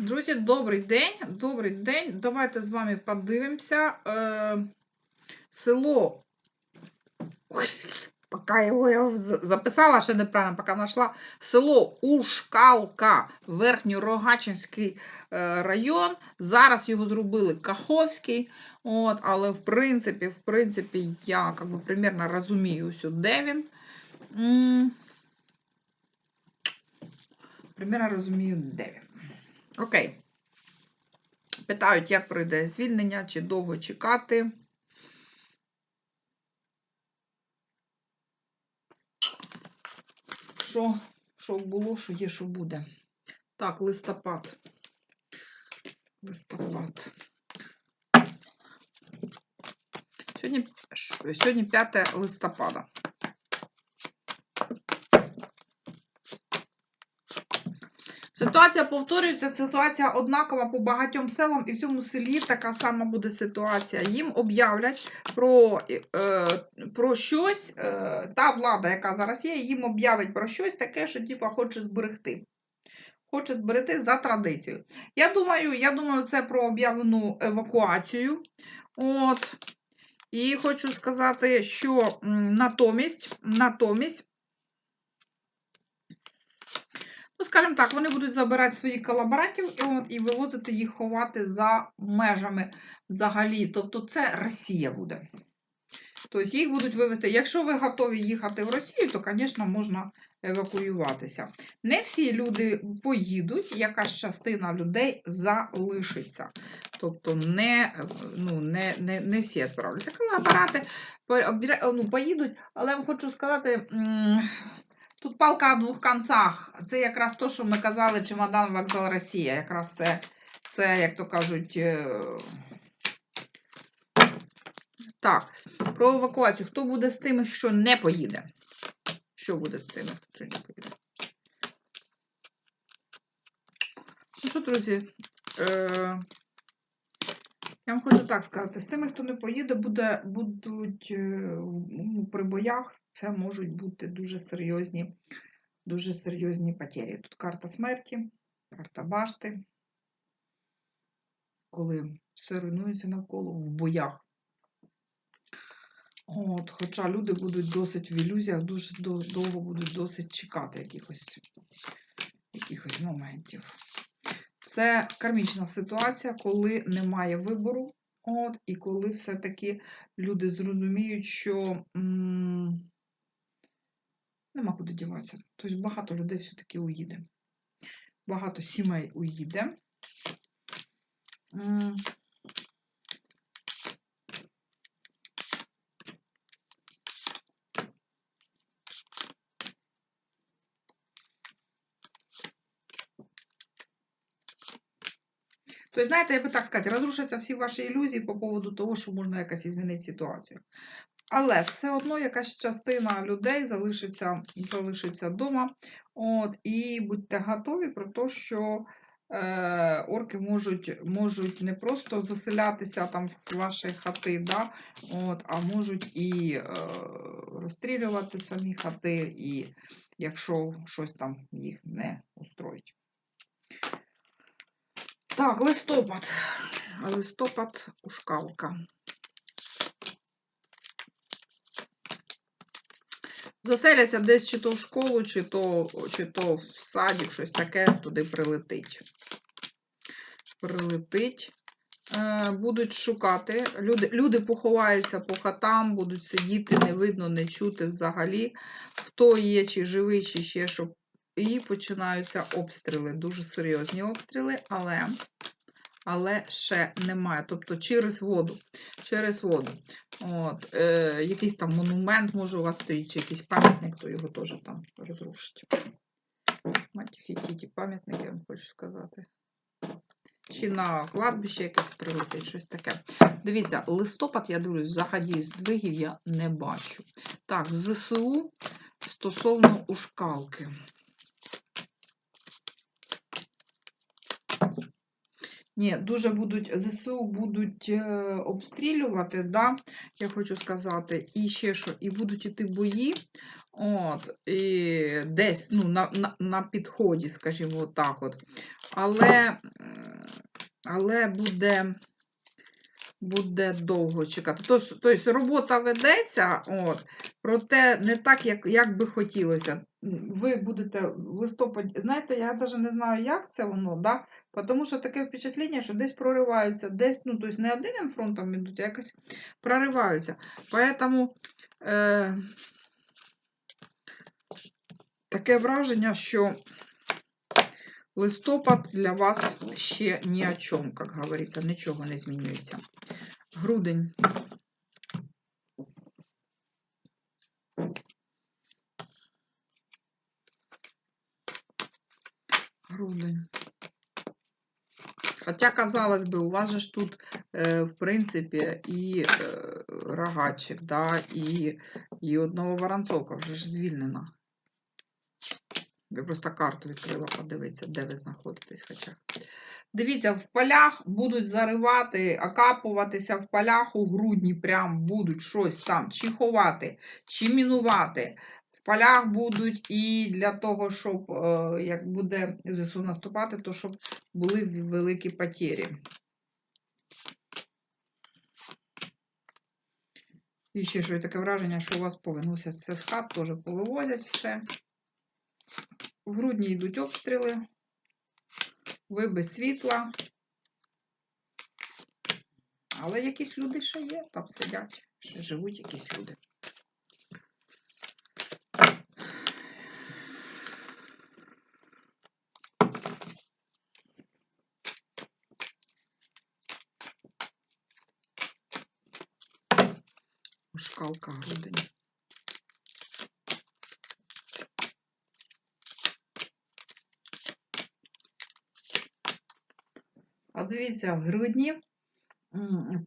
Друзі, добрий день. Добрий день. Давайте з вами подивимося. Е, село. Ой, поки його я записала, ще неправильно, поки знайшла. Село Ушкалка, Верхньорогачинський е, район. Зараз його зробили Каховський. От, але в принципі, в принципі, я как би, примерно розумію, де він. Примерно розумію, де він. Окей. Питають, як пройде звільнення, чи довго чекати. Що, що було, що є, що буде. Так, листопад. Листопад. Сьогодні, сьогодні 5 листопада. Ситуація повторюється, ситуація однакова по багатьом селам, і в цьому селі така сама буде ситуація. Їм об'являть про, е, про щось, е, та влада, яка зараз є, їм об'явить про щось таке, що типа хоче зберегти. Хоче зберегти за традицією. Я думаю, я думаю, це про об'явлену евакуацію. От. І хочу сказати, що натомість, натомість Ну, скажімо так, вони будуть забирати своїх колаборантів і, от, і вивозити їх ховати за межами взагалі. Тобто це Росія буде. Тобто їх будуть вивезти. Якщо ви готові їхати в Росію, то, звісно, можна евакуюватися. Не всі люди поїдуть, якась частина людей залишиться. Тобто не, ну, не, не, не всі відправляться. Колаборанти по- ну, поїдуть, але я вам хочу сказати. Тут палка о двох концах. Це якраз то, що ми казали, чемодан вокзал Росія. Якраз це, це як то кажуть. е, Так, про евакуацію. Хто буде з тими, що не поїде? Що буде з тими, хто не поїде? Ну що, друзі? Е... Я вам хочу так сказати: з тими, хто не поїде, буде, будуть е, ну, при боях, це можуть бути дуже серйозні, дуже серйозні потері. Тут карта смерті, карта башти, коли все руйнується навколо в боях. От, хоча люди будуть досить в ілюзіях, дуже довго будуть досить чекати якихось, якихось моментів. Це кармічна ситуація, коли немає вибору, от, і коли все-таки люди зрозуміють, що м, нема куди діватися. Тобто багато людей все-таки уїде. Багато сімей уїде. М, Тобто, знаєте, я би так сказати, розрушаться всі ваші ілюзії по поводу того, що можна якось змінити ситуацію. Але все одно якась частина людей залишиться, залишиться вдома. От, і будьте готові про те, що е, орки можуть, можуть не просто заселятися там в ваші хати, да, от, а можуть і е, розстрілювати самі хати, і якщо щось там їх не устроїть. Так, листопад. Листопад ушкалка. Заселяться десь чи то в школу, чи то, чи то в садик, щось таке туди прилетить. Прилетить. Е, будуть шукати. Люди, люди поховаються по хатам, будуть сидіти, не видно, не чути взагалі, хто є, чи живий, чи ще що. І починаються обстріли. Дуже серйозні обстріли, але, але ще немає. Тобто через воду. Через воду. От, е, якийсь там монумент, може, у вас стоїть, чи якийсь пам'ятник, то його теж там розрушить. Матюхіті пам'ятник, я вам хочу сказати. Чи на кладбище якесь прилетить, щось таке. Дивіться, листопад, я дивлюсь, взагалі здвигів я не бачу. Так, ЗСУ стосовно ушкалки. Ні, дуже будуть ЗСУ будуть е, обстрілювати, да, я хочу сказати, і ще що, і будуть іти бої. От, і десь ну, на, на, на підході, скажімо так. От. Але, але буде, буде довго чекати. Тобто, робота ведеться, от, проте не так, як, як би хотілося. Ви будете в листопаді, знаєте, я навіть не знаю, як це воно, да? Тому що таке впечатлення, що десь прориваються, десь, ну, тобто не одним фронтом ідуть, а якось прориваються. Поэтому е, таке враження, що листопад для вас ще ні о чому, як говориться, нічого не змінюється. Грудень. Грудень. Хотя, казалось бы, у вас же ж тут, е, в принципі, і е, рогачик, да, і, і одного воронцовка вже ж звільнена. Я просто карту відкрила, подивитися, де ви знаходитесь. Хоча. Дивіться, в полях будуть заривати, окапуватися в полях у грудні, прям будуть щось там чи ховати, чи мінувати. В полях будуть і для того, щоб е, як буде ЗСУ наступати, то щоб були великі потері. І ще що є таке враження, що у вас повиносять все з хат, теж повивозять все. В грудні йдуть обстріли, ви без світла. Але якісь люди ще є, там сидять, ще живуть якісь люди. Шкалка грудень. А дивіться, в грудні,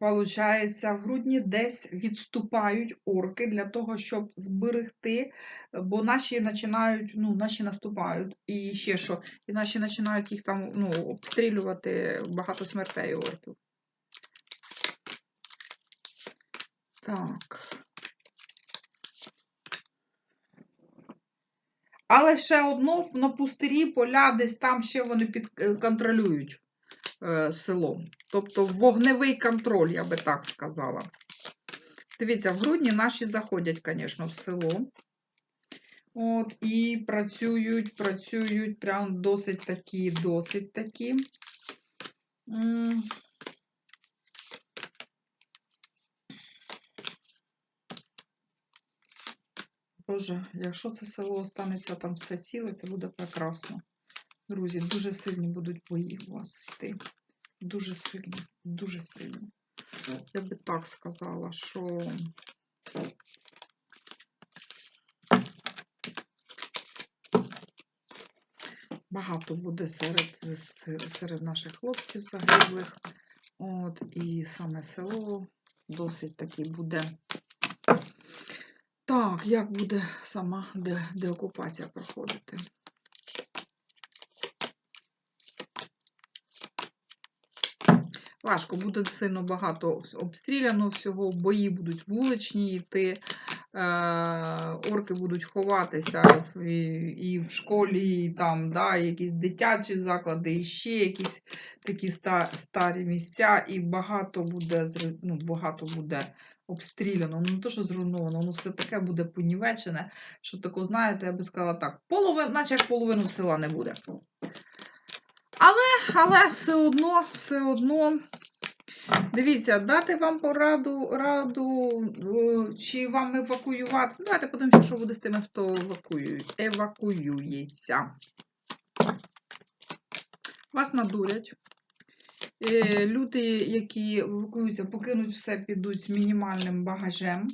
виходить, в грудні десь відступають орки для того, щоб зберегти, бо наші починають, ну, наші наступають. І ще що, і наші починають їх там ну, обстрілювати багато смертей орків. Так. Але ще одно на пустирі поля, десь там ще вони під, е, контролюють село. Тобто вогневий контроль, я би так сказала. Дивіться, в грудні наші заходять, звісно, в село. От, і працюють, працюють прям досить такі, досить такі. Боже, якщо це село останеться там все ціле, це буде прекрасно. Друзі, дуже сильні будуть бої у вас йти. Дуже сильні, дуже сильні. Я би так сказала, що багато буде серед, серед наших хлопців загиблих. От, і саме село досить таки буде. Так, як буде сама де, деокупація проходити? Важко, буде сильно багато обстріляно всього, бої будуть вуличні йти, е, орки будуть ховатися і в школі, і там, да, якісь дитячі заклади, і ще якісь такі ста, старі місця, і багато буде ну, багато буде обстріляно. Ну, не то, що зруйновано, воно все таке буде понівечене, що тако, знаєте, я би сказала так, половин, наче як половину села не буде. Але, але все одно, все одно. Дивіться, дати вам пораду, раду, е, чи вам евакуювати. Давайте подивимося, що буде з тими, хто евакуює, евакуюється. Вас надурять. Е, Люди, які евакуюються, покинуть все, підуть з мінімальним багажем.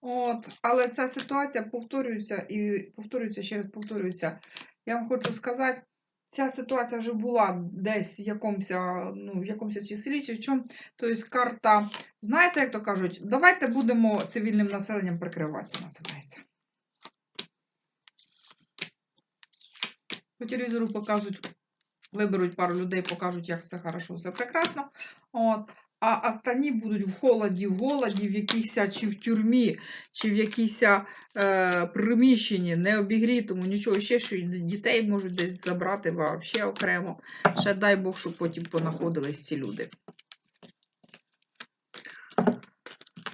От, але ця ситуація повторюється і повторюється, ще раз повторюється. Я вам хочу сказати, ця ситуація вже була десь в якомусь, ну, в якомусь числі, чи в чому. Тобто карта, знаєте, як то кажуть, давайте будемо цивільним населенням прикриватися, називається. По телевізору показують Виберуть пару людей, покажуть, як все хорошо, все прекрасно. От. А останні будуть в холоді, в голоді, в якійсь чи в тюрмі, чи в якійсь е, приміщенні, не обігрітому, нічого ще, що дітей можуть десь забрати взагалі окремо. Ще дай Бог, щоб потім понаходились ці люди.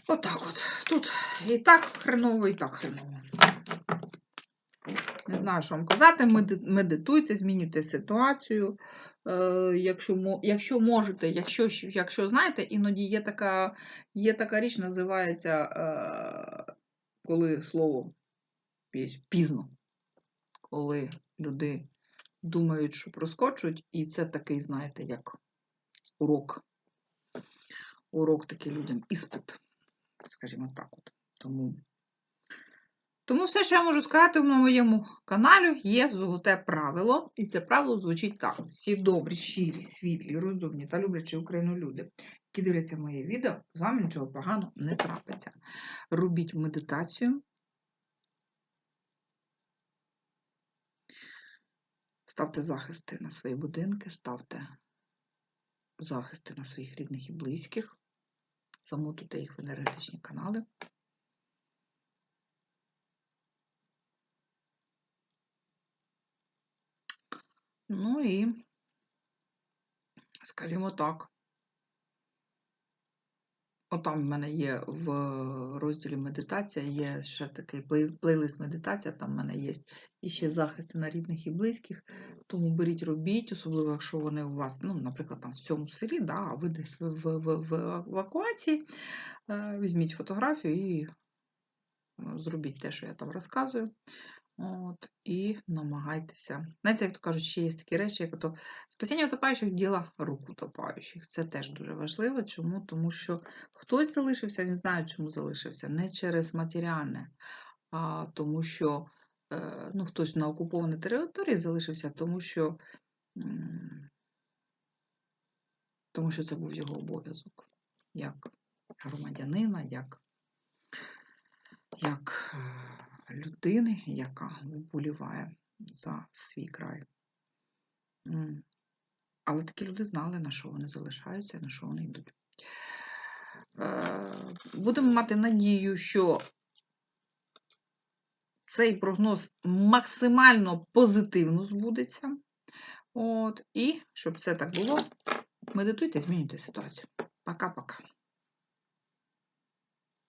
Отак от. Тут і так хреново, і так хреново. Не знаю, що вам казати. Медитуйте, змінюйте ситуацію. Е, якщо, якщо можете, якщо, якщо знаєте, іноді є така, є така річ, називається, е, коли слово пізно, коли люди думають, що проскочуть, і це такий, знаєте, як урок. Урок такий людям, іспит, скажімо так. От. Тому тому все, що я можу сказати на моєму каналі, є золоте правило. І це правило звучить так: всі добрі, щирі, світлі, розумні та люблячі Україну люди, які дивляться моє відео, з вами нічого поганого не трапиться. Робіть медитацію. Ставте захисти на свої будинки, ставте захисти на своїх рідних і близьких. Замотуйте їх в енергетичні канали. Ну і, скажімо так, отам в мене є в розділі медитація, є ще такий плей- плейлист медитація, там в мене є і ще захисти на рідних і близьких. Тому беріть, робіть, особливо, якщо вони у вас, ну, наприклад, там в цьому селі, да, а ви десь в, в, в, в евакуації, е, візьміть фотографію і е, зробіть те, що я там розказую. От, і намагайтеся. Знаєте, як то кажуть, ще є такі речі, як то спасіння утопаючих діла рук утопаючих. Це теж дуже важливо. Чому? Тому що хтось залишився, він знає, чому залишився. Не через матеріальне, а тому що е, ну, хтось на окупованій території залишився, тому що, тому що це був його обов'язок як громадянина, як, як е, людини, яка вболіває за свій край. Але такі люди знали, на що вони залишаються, на що вони йдуть. Е, Будемо мати надію, що цей прогноз максимально позитивно збудеться. От, і щоб це так було, медитуйте, змінюйте ситуацію. Пока-пока.